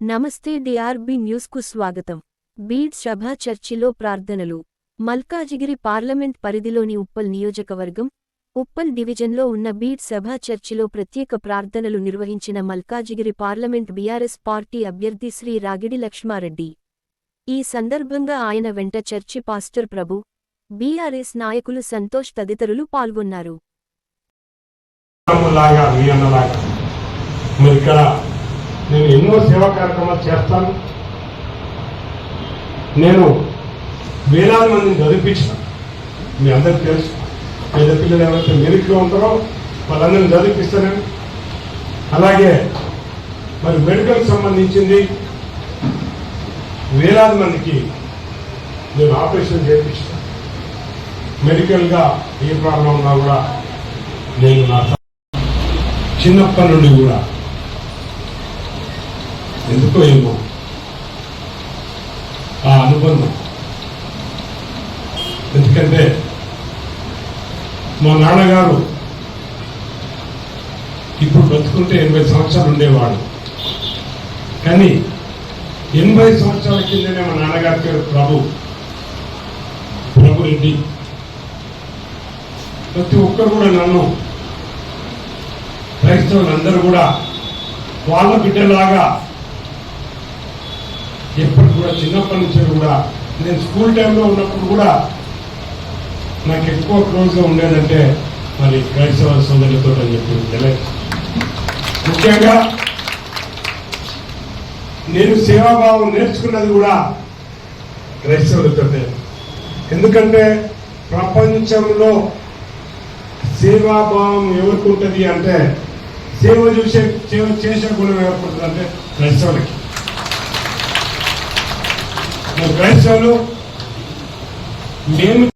నమస్తే డిఆర్బి న్యూస్కు స్వాగతం. బీడ్ సభా చర్చిలో ప్రార్థనలు. మల్కాజిగిరి పార్లమెంట్ పరిధిలోని ఉప్పల్ నియోజకవర్గం ఉప్పల్ డివిజన్లో ఉన్న బీడ్ సభా చర్చిలో ప్రత్యేక ప్రార్థనలు నిర్వహించిన మల్కాజిగిరి పార్లమెంట్ బీఆర్ఎస్ పార్టీ అభ్యర్థి శ్రీ రాగిడి లక్ష్మారెడ్డి. ఈ సందర్భంగా ఆయన వెంట చర్చి పాస్టర్ ప్రభు బీఆర్ఎస్ నాయకులు సంతోష్ తదితరులు పాల్గొన్నారు. మీరు ఇక్కడ నేను ఎన్నో సేవా కార్యక్రమాలు చేస్తాను. నేను వేలాది మందిని చదివించిన. మీ అందరికి తెలుసు. పేద పిల్లలు ఎవరైతే మెరిట్లో ఉంటారో వాళ్ళందరినీ చదివిపిస్తాను. అలాగే మరి మెడికల్ సంబంధించింది వేలాది మందికి నేను ఆపరేషన్ చేయించాను మెడికల్గా ఏ ప్రాబ్లం ఉన్నా కూడా నేను నా చిన్నప్పటి నుండి కూడా ఎందుకో ఏమో? ఆ అనుబంధం ఎందుకంటే మా నాన్నగారు ఇప్పుడు బతుకుంటే ఎనభై సంవత్సరాలు ఉండేవాడు. కానీ ఎనభై సంవత్సరాల కిందనే మా నాన్నగారి పేరు ప్రభు ప్రభురెడ్డి ప్రతి ఒక్కరు కూడా నన్ను క్రైస్తవులందరూ కూడా వాళ్ళ బిడ్డలాగా ఎప్పుడు కూడా చిన్నప్పటి నుంచి కూడా నేను స్కూల్ టైంలో ఉన్నప్పుడు కూడా నాకు ఎక్కువ క్లోజ్గా ఉండేదంటే మరి క్రైస్తవ సోదరులతో అని చెప్పి ముఖ్యంగా నేను సేవాభావం నేర్చుకున్నది కూడా క్రైస్తవులతోటే ఎందుకంటే ప్రపంచంలో సేవాభావం ఎవరికి ఉంటుంది అంటే సేవ చూసే సేవ చేసే గుణం ఎవరికి ఉంటుంది అంటే క్రైస్తవులకి. క్రైస్తవులు మేము